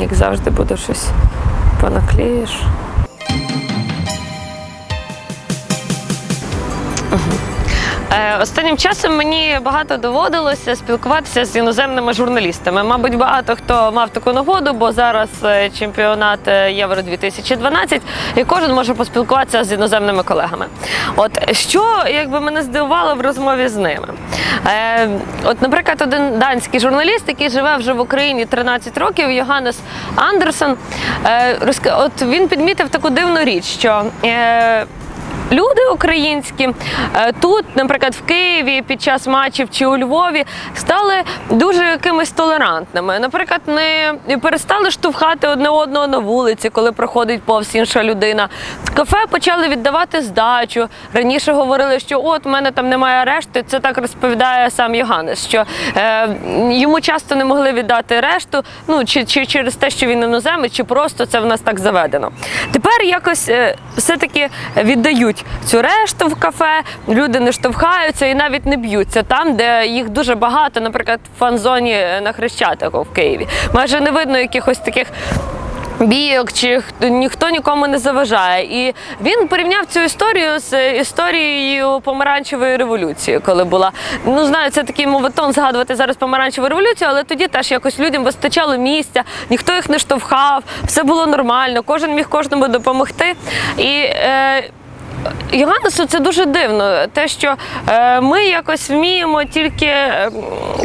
Як завжди буду щось понаклеїш. Е, Останнім часом мені багато доводилося спілкуватися з іноземними журналістами. Мабуть, багато хто мав таку нагоду, бо зараз е, чемпіонат е, Євро 2012 і кожен може поспілкуватися з іноземними колегами. От що якби мене здивувало в розмові з ними. Е, от, наприклад, один данський журналіст, який живе вже в Україні 13 років, Йоганнес Андерсон, е, от він підмітив таку дивну річ, що е, Люди українські е, тут, наприклад, в Києві під час матчів чи у Львові стали дуже якимись толерантними. Наприклад, не перестали штовхати одне одного на вулиці, коли проходить повз інша людина. Кафе почали віддавати здачу. Раніше говорили, що от в мене там немає решти. Це так розповідає сам Йоганнес, що е, йому часто не могли віддати решту, ну чи, чи через те, що він іноземець, чи просто це в нас так заведено. Тепер якось е, все-таки віддають цю решту в кафе, люди не штовхаються і навіть не б'ються там, де їх дуже багато, наприклад, в фан-зоні на Хрещатику в Києві. Майже не видно якихось таких. Бійок чи ніхто нікому не заважає, і він порівняв цю історію з історією помаранчевої революції, коли була. Ну знаю, це такий мовитон згадувати зараз помаранчеву революцію, але тоді теж якось людям вистачало місця, ніхто їх не штовхав, все було нормально, кожен міг кожному допомогти. І е, Йоганнесу це дуже дивно, те, що е, ми якось вміємо тільки е,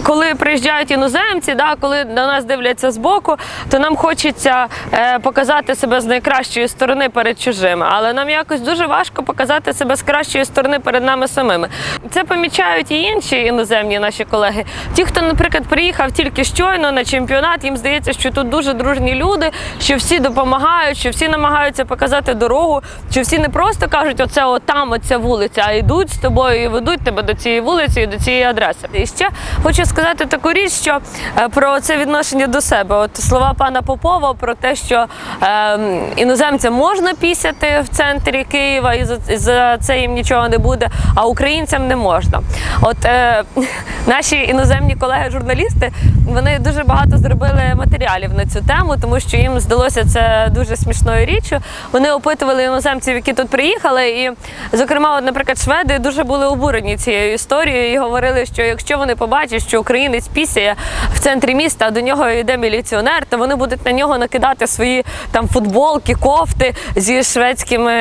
коли приїжджають іноземці, да, коли на нас дивляться збоку, то нам хочеться е, показати себе з найкращої сторони перед чужими. Але нам якось дуже важко показати себе з кращої сторони перед нами самими. Це помічають і інші іноземні наші колеги. Ті, хто, наприклад, приїхав тільки щойно на чемпіонат, їм здається, що тут дуже дружні люди, що всі допомагають, що всі намагаються показати дорогу, що всі не просто кажуть, оце отам, оця вулиця, а йдуть з тобою і ведуть тебе до цієї вулиці і до цієї адреси. І ще хочу сказати таку річ, що е, про це відношення до себе. От слова пана Попова про те, що е, іноземцям можна пісяти в центрі Києва, і за, і за це їм нічого не буде, а українцям не можна. От е, наші іноземні колеги-журналісти вони дуже багато зробили матеріалів на цю тему, тому що їм здалося це дуже смішною річчю. Вони опитували іноземців, які тут приїхали, і, зокрема, от, наприклад, шведи дуже були обурені цією історією і говорили, що якщо вони побачать, що українець пісяє в центрі міста, а до нього йде міліціонер, то вони будуть на нього накидати свої там футболки, кофти зі шведськими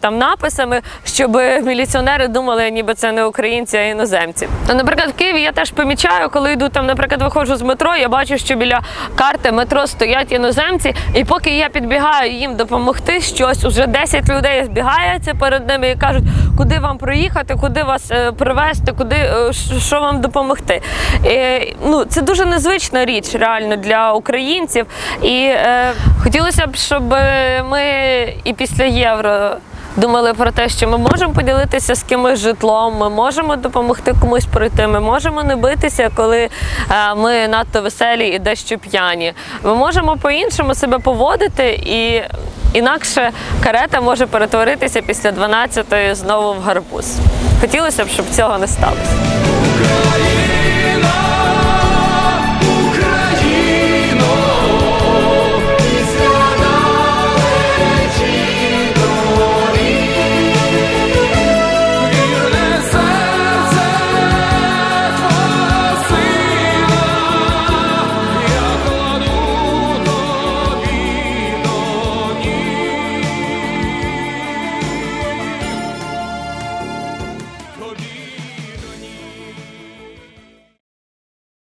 там написами, щоб міліціонери думали, ніби це не українці, а іноземці. Ну, наприклад, в Києві я теж помічаю, коли йду там, наприклад, виходжу з метро, я бачу, що біля карти метро стоять іноземці, і поки я підбігаю їм допомогти щось, уже 10 людей збігаються перед ними і кажуть, куди вам проїхати, куди вас е, привезти, куди е, що вам допомогти. І, ну, це дуже незвична річ реально для українців. І е, хотілося б, щоб е, ми і після євро. Думали про те, що ми можемо поділитися з кимось житлом, ми можемо допомогти комусь пройти, ми можемо не битися, коли е, ми надто веселі і дещо п'яні. Ми можемо по-іншому себе поводити, і інакше карета може перетворитися після 12-ї знову в гарбуз. Хотілося б, щоб цього не сталося.